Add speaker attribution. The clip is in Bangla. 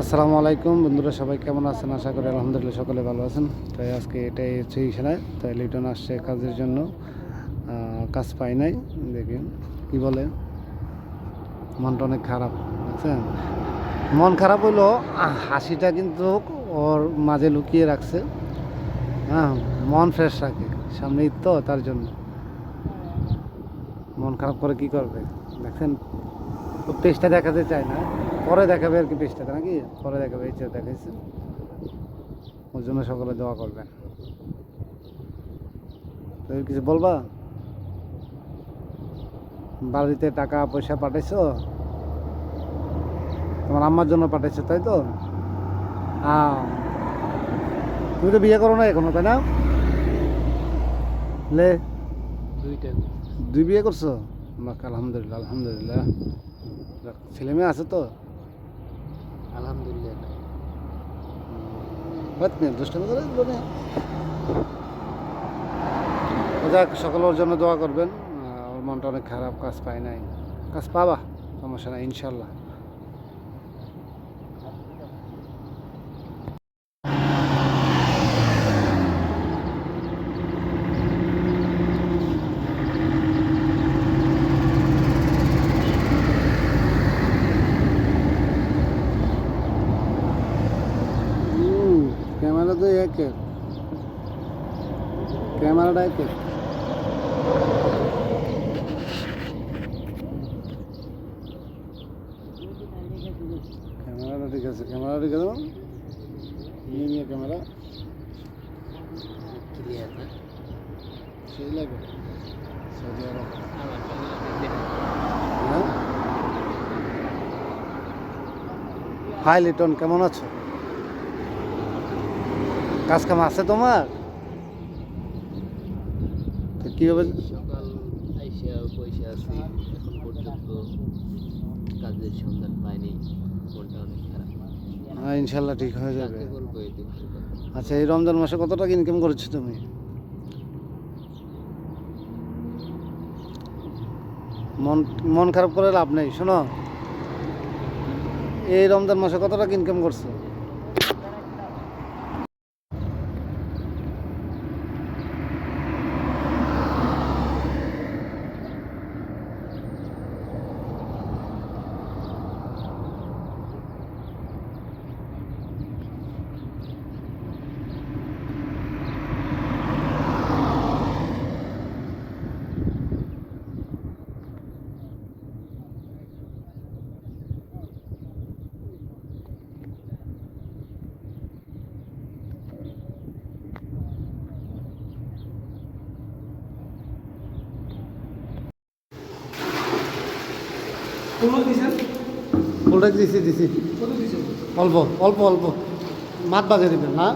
Speaker 1: আসসালামু আলাইকুম। বন্ধুরা, সবাই কেমন আছেন? আশা করি আলহামদুলিল্লাহ সকলে ভালো আছেন। তাই আজকে এটাই হচ্ছে ইশারায়। তাই লিটন আসছে কাজের জন্য। কাজ পাই নাই। দেখি কি বলে। মনটা অনেক খারাপ, বুঝছেন? মন খারাপ হইল, হাসিটা কিন্তু ওর মাঝে লুকিয়ে রাখছে। হ্যাঁ মন ফ্রেশ রাখে। সামনে তো, তার জন্য। মন খারাপ করে কি করবে? দেখেন তো পেজটা দেখাতে চায় না। পরে দেখাবে আর কি পেজটাতে নাকি? পরে দেখাবে এই দেখাইছে। ওর জন্য সকলে দোয়া করবেন। তো কিছু বলবা? বাড়িতে টাকা পয়সা পাঠাইছো? তোমার আম্মার জন্য পাঠাইছো তাই তো? হ্যাঁ তুমি তো বিয়ে করো না এখনও তাই না? লে।
Speaker 2: দুইটা।
Speaker 1: দুই বিয়ে করছ? আলহামদুলিল্লাহ আলহামদুলিল্লাহ। ছেলে মেয়ে আছে তো?
Speaker 2: আলহামদুলিল্লাহ
Speaker 1: দুষ্টামি করে যাক সকলে ওর জন্য দোয়া করবেন। আমার ওর মনটা অনেক খারাপ কাজ পায় নাই। কাজ পাবা সমস্যা নাই ইনশাল্লাহ। ক্যামেরা তো ক্যামেরাটা একের ক্যামেরাটা ঠিক আছে ক্যামেরা ঠিক আছে নিয়ে নিয়ে ক্যামেরা।
Speaker 2: ক্লিয়ার না?
Speaker 1: সেই লাগে। সৌদি আরব হাই লিটন কেমন আছো? কাজ কাম আছে তোমার? কীভাবে
Speaker 2: সকাল আইসা পয়সা আছি এখন পর্যন্ত কাজের সন্ধান পাইনি মনটা অনেক খারাপ।
Speaker 1: হ্যাঁ ইনশাল্লাহ ঠিক হয়ে যাবে? আচ্ছা এই রমজান মাসে কত টাকা ইনকাম করেছ তুমি? মন মন খারাপ করে লাভ নেই শোনো। এই রমজান মাসে কত টাকা ইনকাম করছ? ফুলটা দিছি? দিছি অল্প অল্প অল্প। মাত বাজে দিবেন না